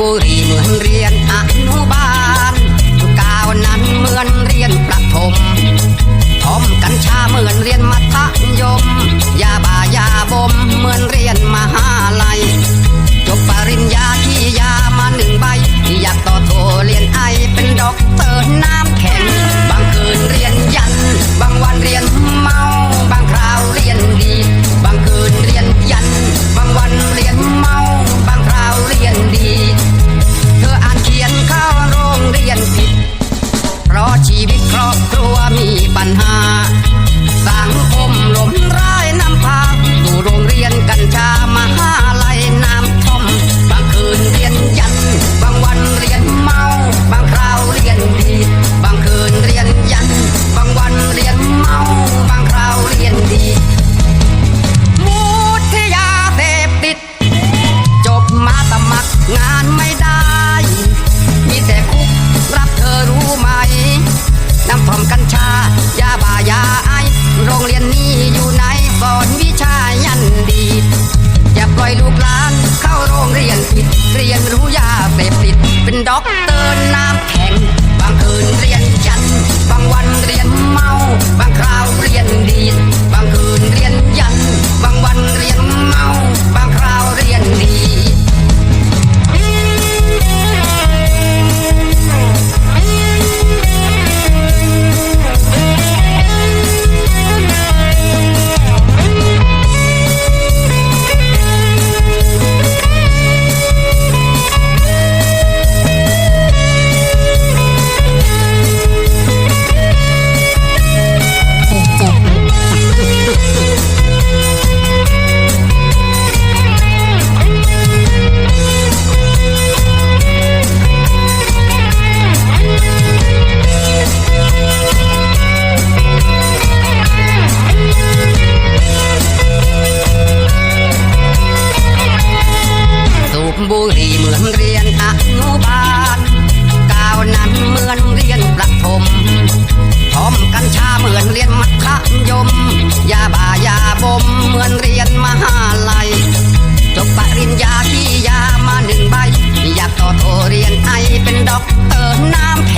บุรีเหมือนเรียนอนุบาลกาวนั้นเหมือนเรียนประถมทอมกัญชาเหมือนเรียนมัธยม ยาบายาบมเหมือนเรียนมหาลัย จบปริญญา ปัญหา สร้าง ยาบายาไอโรงเรียนนี้อยู่ไหนสอนวิชายันดี อย่าปล่อยลูกหลานเข้าโรงเรียนผิดเรียนรู้ยาเสพติด เป็นด็อกเตอร์น้ำแข็ง บางคืนเรียนยัน บางวันเรียนเมา บางคราว บุรีเหมือนเรียนอนุบาลกาวนั้นเหมือนเรียนประถมพร้อมกัญชาเหมือนเรียนมัธยม ยาบายาบมเหมือนเรียนมหาลัยจบปริญญาที่ยามาหนึ่งใบ อยากต่อโทเรียนไอเป็นด็อกเตอร์น้ำ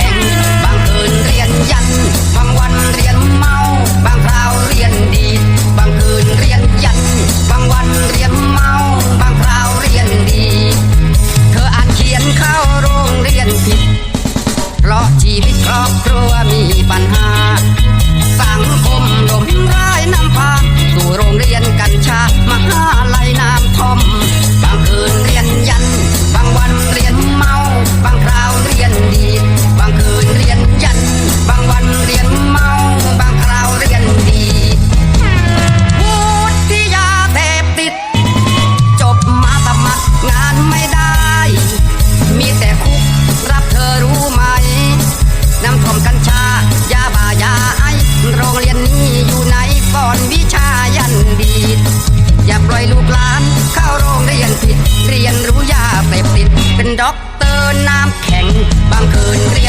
ด็อกเตอร์น้ำแข็งบางคืนเรียน